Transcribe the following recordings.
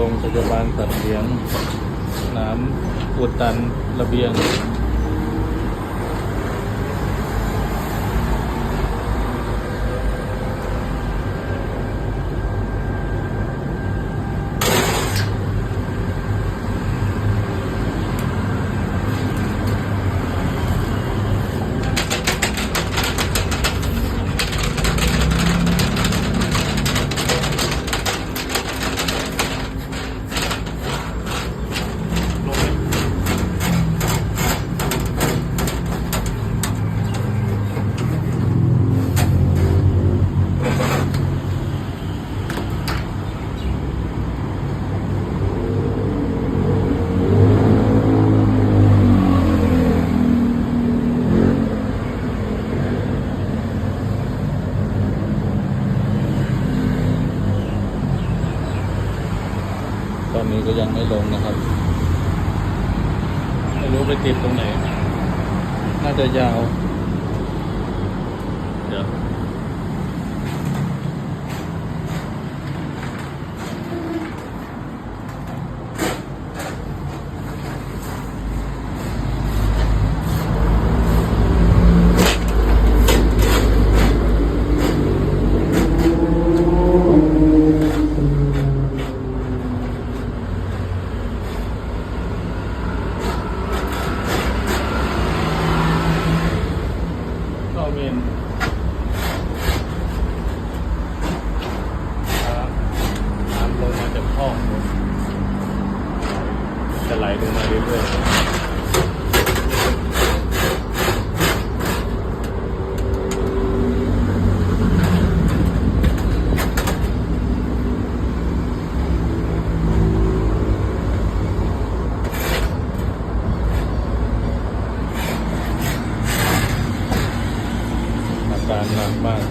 โรงพยาบาลสัตว์เลี้ยงน้ำอุดตันระเบียงลง ก็ยังไม่ลงนะครับ ไม่รู้ไปติดตรงไหน น่าจะยาว เดี๋ยว เข้าเมนน้ำลงมาจากห้อง จะไหลลงมาเรื่อยๆอาการหนักมาก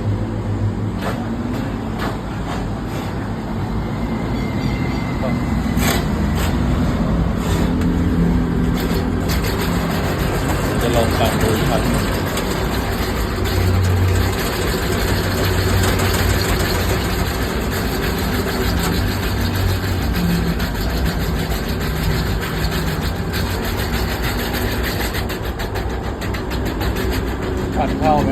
จะลองปั่นดูครับปั่นเข้าไหม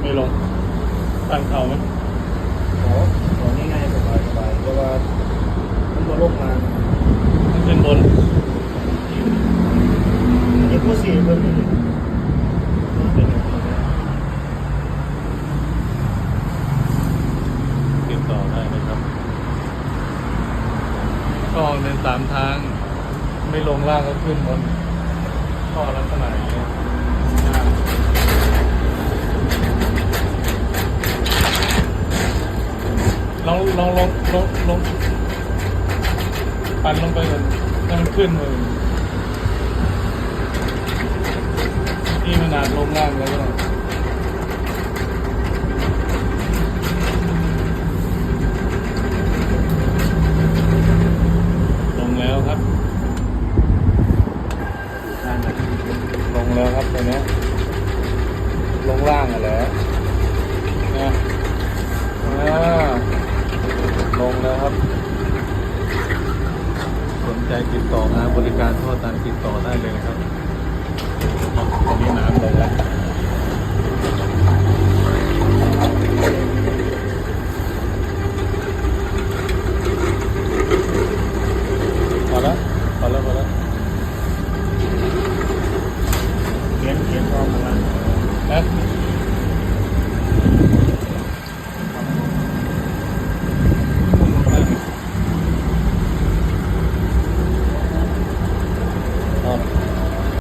ไม่ลง ปั่นเข้าไหมโอ้โหง่ายๆสบายสบายเพราะว่ามันตัวโลกมาขึ้นบนเอ็กซ์โคซีเพิ่มอีกเป็นอย่างนี้นะติดต่อได้นะครับ ก็เป็นสามทาง ไม่ลงล่างก็ขึ้นบนข้อลักษณะอย่างนี้ ลองลองลองลองปั่นลงไปก่อนให้มันขึ้นเลยนี่มันอาจลงล่างแล้วก็ได้ลงแล้วครับ ลงแล้วครับตัวเนี้ลงล่างอะแหละนะอ่าลงแล้วครับ สนใจ ติดต่องานบริการทอดตันติดต่อได้เลยนะครับตอนนี้น้ำเลยแล้ว